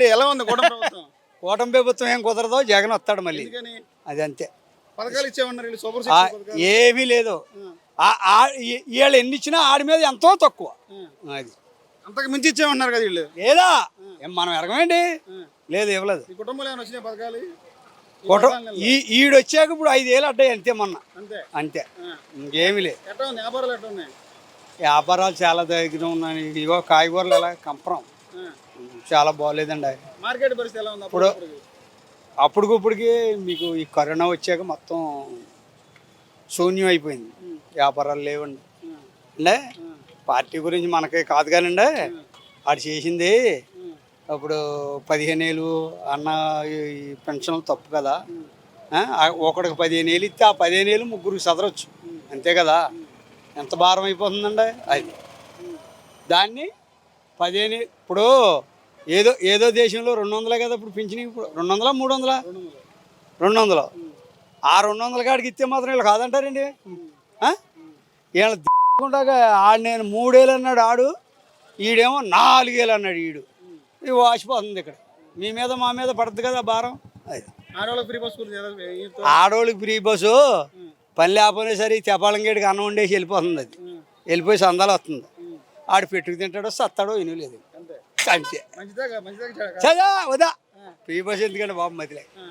ఎలా ఉంది కూటమి ప్రభుత్వం? కూటమి ప్రభుత్వం ఏం కుదరదో జగన్ వస్తాడు మళ్ళీ. ఎందుకని? అది అంతే. పథకాలు ఇచ్చేమన్నారు వీళ్ళు సూపర్ ఆ, సిక్స్ పథకాలు. ఏమీ లేదు. ఆ- ఆ- ఈ- వీళ్ళు ఎన్ని ఇచ్చినా ఆడి మీద ఎంతో తక్కువ. అది. అంతకు మించి ఇచ్చేమన్నారు కదా వీళ్ళు? లేదా? ఏం మనం ఎరగమేంటి లేదు ఇవ్వలేదు. ఈ కుటుంబంలో ఏమైనా వచ్చినాయి పథకాలు? ఈ పథకాల ఈడు వచ్చాక ఇప్పుడు ఐదేళ్ళు అడ్డాయి అంతే మొన్న. అంతే? అంతే. ఇంకేమీ లేదు. ఎట్లా ఉంది? వ్యాపారాలు ఎట్లా ఉన్నాయి? వ్యాపారాలు చాలా దగ్గర ఉన్నాయి. ఇగో కాయగూరలు ఎలా కంపరం. చాలా బాగోలేదండి. మార్కెట్ పరిస్థితి ఎలా ఉంది ఇప్పుడు- అప్పటికి? అప్పటికప్పుడికి మీకు ఈ కరోనా వచ్చాక మొత్తం శూన్యం అయిపోయింది. వ్యాపారాలు లేవండి. అంటే పార్టీ గురించి మనకి కాదు కానండి ఆడు చేసింది అప్పుడు పదిహేను ఏళ్ళు అన్న పెన్షన్లు తప్పు కదా. ఒకడికి పదిహేను ఏళ్ళు ఇస్తే ఆ పదిహేను ఏళ్ళు ముగ్గురికి చదరొచ్చు అంతే కదా. ఎంత భారం అయిపోతుందండి అది. దాన్ని పదిహేను ఇప్పుడు ఏదో ఏదో దేశంలో రెండు వందలే కదా ఇప్పుడు పింఛన్ ఇప్పుడు. రెండు వందలా మూడు వందలా రెండు వందలు ఆ రెండు వందల కాడికి ఇస్తే మాత్రం వీళ్ళు కాదంటారండి? వీళ్ళ ఆడు నేను మూడేళ్ళు అన్నాడు ఆడు ఈడేమో నాలుగేళ్ళు అన్నాడు ఈడు. ఇది వాసిపోతుంది ఇక్కడ. మీ మీద మా మీద పడుతుంది కదా భారం. అది. ఆడవాళ్ళకి ఫ్రీ బస్ గురించి ఎలా- ఈతో- ఆడోళ్ళకి ఫ్రీ బస్సు పని లేకపోయినా సరే తెపాలం గేడికి అన్నం వండేసి వెళ్ళిపోతుంది అది. వెళ్ళిపోయి సందాలు వస్తుంది. ఆడు పెట్టుకు తింటాడో సత్తాడో ఇను లేదు అంతే వదా. ఫ్రీ బస్ ఎందుకంటే బాబు మతిలే ఆ.